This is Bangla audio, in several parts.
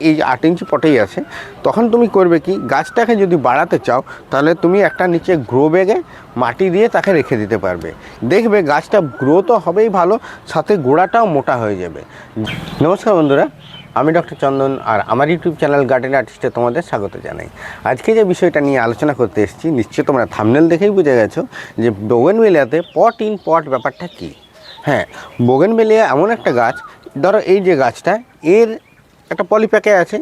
এই- আট ইঞ্চি পটেই আছে, তখন তুমি করবে কি, গাছটাকে যদি বাড়াতে চাও, তাহলে তুমি একটা নিচে গ্রো ব্যাগে মাটি দিয়ে তাকে রেখে দিতে পারবে। দেখবে গাছটা গ্রো তো হবেই ভালো, সাথে গোড়াটাও মোটা হয়ে যাবে। নমস্কার বন্ধুরা, আমি ডক্টর চন্দন, আর আমার ইউটিউব চ্যানেল গার্ডেন আর্টিস্টে তোমাদের স্বাগত জানাই। আজকে যে বিষয়টা নিয়ে আলোচনা করতে এসেছি, নিশ্চয়ই তোমরা থামনেল দেখেই বুঝে গেছো যে বোগেনভেলিয়াতে পট ইন পট ব্যাপারটা কী। হ্যাঁ বোগেনভেলিয়া এমন একটা গাছ, ধরো এই যে গাছটা, এর একটা পলিপ্যাকে আছে।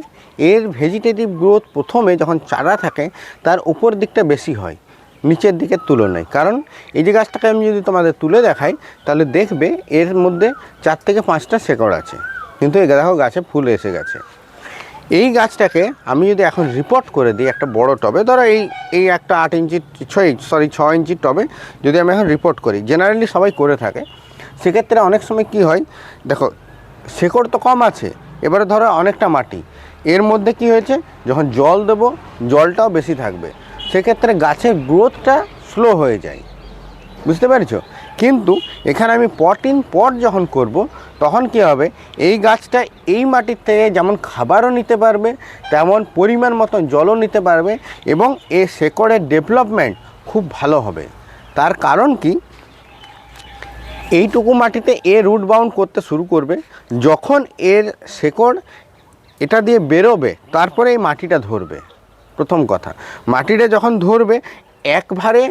এর ভেজিটেটিভ গ্রোথ প্রথমে যখন চারা থাকে, তার উপর দিকটা বেশি হয়, নিচের দিকের তুলনায়। কারণ এই যে গাছটাকে আমি যদি তোমাদের তুলে দেখাই, তাহলে দেখবে এর মধ্যে চার থেকে পাঁচটা শেকড় আছে। কিন্তু এই দেখো গাছে ফুল এসে গেছে। এই গাছটাকে আমি যদি এখন রিপোর্ট করে দিই একটা বড় টবে, ধরো এই এই একটা আট ইঞ্চি, ছয় সরি ছ ইঞ্চির টবে যদি আমি এখন রিপোর্ট করি জেনারেলি সবাই করে থাকে, সেক্ষেত্রে অনেক সময় কি হয়, দেখো, শেকড় তো কম আছে এবারে ধরো অনেকটা মাটি। এর মধ্যে কি হয়েছে? যখন জল দেবো, জলটাও বেশি থাকবে। সেক্ষেত্রে গাছের গ্রোথটা স্লো হয়ে যায়। বুঝতে পেরেছ? কিন্তু এখানে আমি পট ইন পট যখন করব, তখন কি হবে? এই গাছটা এই মাটির থেকে যেমন খাবারও নিতে পারবে, তেমন পরিমাণ মতো জলও নিতে পারবে এবং এ শেকড়ের ডেভেলপমেন্ট খুব ভালো হবে। তার কারণ কি? এইটুকু মাটিতে এ রুট বাউন্ড করতে শুরু করবে। যখন এর শেকড় এটা দিয়ে বেরোবে, তারপরে এই মাটিটা ধরবে। প্রথম কথা। মাটিটা যখন ধরবে, একবারে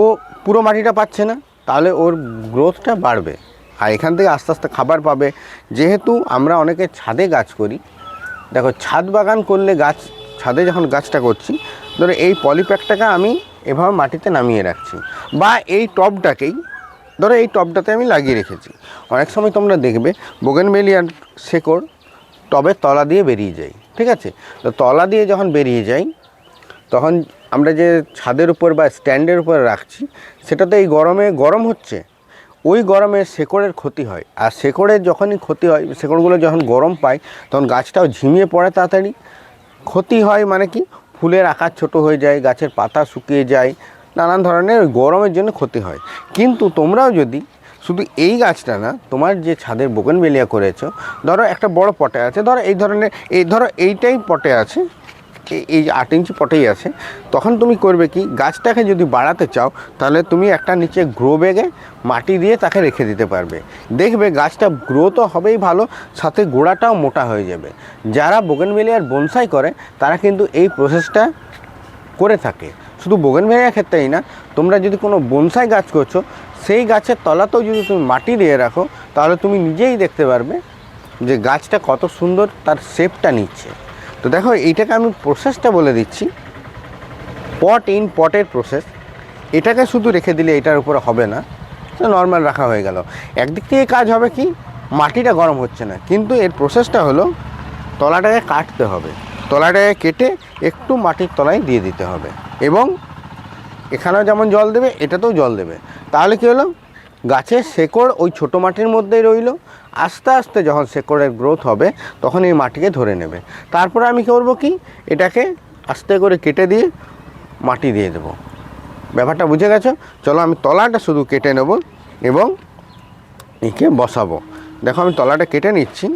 ও পুরো মাটিটা পাচ্ছে না, তাহলে ওর গ্রোথটা বাড়বে। আর এখান থেকে আস্তে আস্তে খাবার পাবে। যেহেতু আমরা অনেকে ছাদে গাছ করি, দেখো ছাদ বাগান করলে গাছ, ছাদে যখন গাছটা করছি, ধরো এই পলিপ্যাকটাকে আমি এভাবে মাটিতে নামিয়ে রাখছি। বা এই টবটাকেই ধরো এই টবটাতে আমি লাগিয়ে রেখেছি। অনেক সময় তোমরা দেখবে বোগেনবেলিয়ার শেকড় টবের তলা দিয়ে বেরিয়ে যায়, ঠিক আছে? তো তলা দিয়ে যখন বেরিয়ে যায়, তখন আমরা যে ছাদের উপর বা স্ট্যান্ডের উপর রাখছি, সেটাতে এই গরমে গরম হচ্ছে। ওই গরমে শেকড়ের ক্ষতি হয়। আর শেকড়ের যখনই ক্ষতি হয়, শেকড়গুলো যখন গরম পায়, তখন গাছটাও ঝিমিয়ে পড়ে তাড়াতাড়ি। ক্ষতি হয় মানে কি? ফুলের আকার ছোট হয়ে যায়, গাছের পাতা শুকিয়ে যায় নানান ধরনের গরমের জন্য ক্ষতি হয়। কিন্তু তোমরাও যদি শুধু এই গাছটা না, তোমার যে ছাদের বোগেনবেলিয়া করেছ, ধরো একটা বড় পটে আছে, ধরো এই ধরনের, এই ধরো এইটাই পটে আছে এই- আট ইঞ্চি পটেই আছে, তখন তুমি করবে কি, গাছটাকে যদি বাড়াতে চাও, তাহলে তুমি একটা নিচে গ্রো ব্যাগে মাটি দিয়ে তাকে রেখে দিতে পারবে। দেখবে গাছটা গ্রো তো হবেই ভালো, সাথে গোড়াটাও মোটা হয়ে যাবে। যারা বোগেনভেলিয়ার বনসাই করে, তারা কিন্তু এই প্রসেসটা করে থাকে। শুধু বোগেন বোগেনভেলিয়ার ক্ষেত্রেই না, তোমরা যদি কোনো বনসাই গাছ করছ, সেই গাছের তলাতেও যদি তুমি মাটি দিয়ে রাখো, তাহলে তুমি নিজেই দেখতে পারবে যে গাছটা কত সুন্দর তার শেপটা নিচ্ছে। তো দেখো, এইটাকে আমি প্রসেসটা বলে দিচ্ছি। পট ইন পটের প্রসেস এটাকে শুধু রেখে দিলে এটার উপরে হবে না। নর্মাল রাখা হয়ে গেল। একদিক থেকে কাজ হবে কি? মাটিটা গরম হচ্ছে না। কিন্তু এর প্রসেসটা হলো তলাটাকে কাটতে হবে। তলাটাকে কেটে একটু মাটির তলায় দিয়ে দিতে হবে। এবং এখানেও যেমন জল দেবে, এটাতেও জল দেবে। তাহলে কী হলো? গাছের শেকড় ওই ছোটো মাটির মধ্যেই রইল। আস্তে আস্তে যখন শেকড়ের গ্রোথ হবে, তখন এই মাটিকে ধরে নেবে। তারপরে আমি করব কি? এটাকে আস্তে করে কেটে দিয়ে মাটি দিয়ে দেবো। ব্যাপারটা বুঝে গেছো? চলো আমি তলাটা শুধু কেটে নেব এবং একে বসাবো। দেখো আমি তলাটা কেটে নিচ্ছি।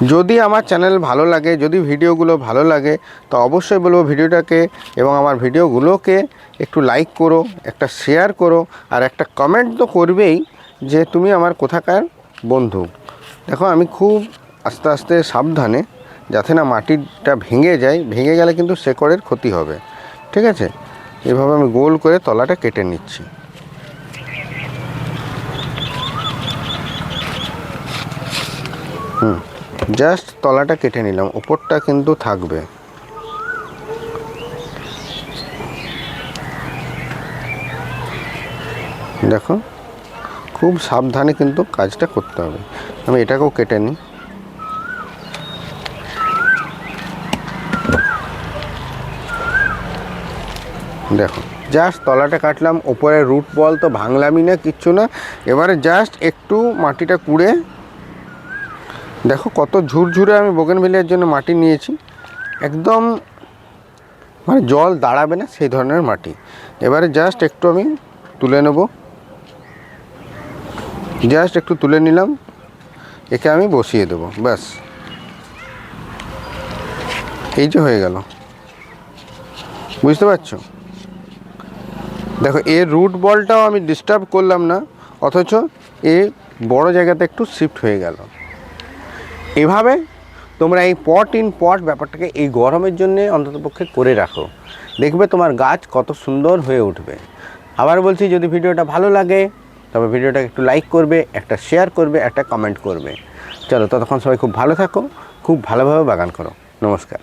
যদি আমার চ্যানেল ভালো লাগে, যদি ভিডিওগুলো ভালো লাগে, তো অবশ্যই বলব ভিডিওটাকে এবং আমার ভিডিওগুলোকে একটু লাইক করো, একটা শেয়ার করো, আর একটা কমেন্ট তো করবেই যে তুমি আমার কোথাকার বন্ধু। দেখো আমি খুব আস্তে আস্তে সাবধানে, যাতে না মাটিটা ভেঙে যায়, ভেঙে গেলে কিন্তু শেকড়ের ক্ষতি হবে। ঠিক আছে? এভাবে আমি গোল করে তলাটা কেটে নিচ্ছি। হুম। জাস্ট তলাটা কেটে নিলাম ওপরটা কিন্তু থাকবে। দেখো, খুব সাবধানে কিন্তু কাজটা করতে হবে। আমি এটাকেও কেটে নিই। দেখো জাস্ট তলাটা কাটলাম, ওপরে রুট বল তো ভাঙলামই না, কিচ্ছু না। এবারে জাস্ট একটু মাটিটা কুড়ে দেখো কত ঝুরঝুরে আমি বোগেনভেলিয়ার জন্য মাটি নিয়েছি। একদম মানে জল দাঁড়াবে না সেই ধরনের মাটি। এবারে জাস্ট একটু আমি তুলে নেব। জাস্ট একটু তুলে নিলাম। একে আমি বসিয়ে দেবো, ব্যাস। এই যে হয়ে গেল। বুঝতে পারছ? দেখো, এর রুট বলটাও আমি ডিস্টার্ব করলাম না, অথচ এ বড় জায়গাতে একটু শিফট হয়ে গেল। এভাবে তোমরা এই পট ইন পট ব্যাপারটাকে এই গরমের জন্যে অন্ততপক্ষে করে রাখো। দেখবে তোমার গাছ কত সুন্দর হয়ে উঠবে। আবার বলছি, যদি ভিডিওটা ভালো লাগে, তবে ভিডিওটা একটু লাইক করবে, একটা শেয়ার করবে, একটা কমেন্ট করবে। চলো, ততক্ষণ সবাই খুব ভালো থাকো, খুব ভালোভাবে বাগান করো। নমস্কার।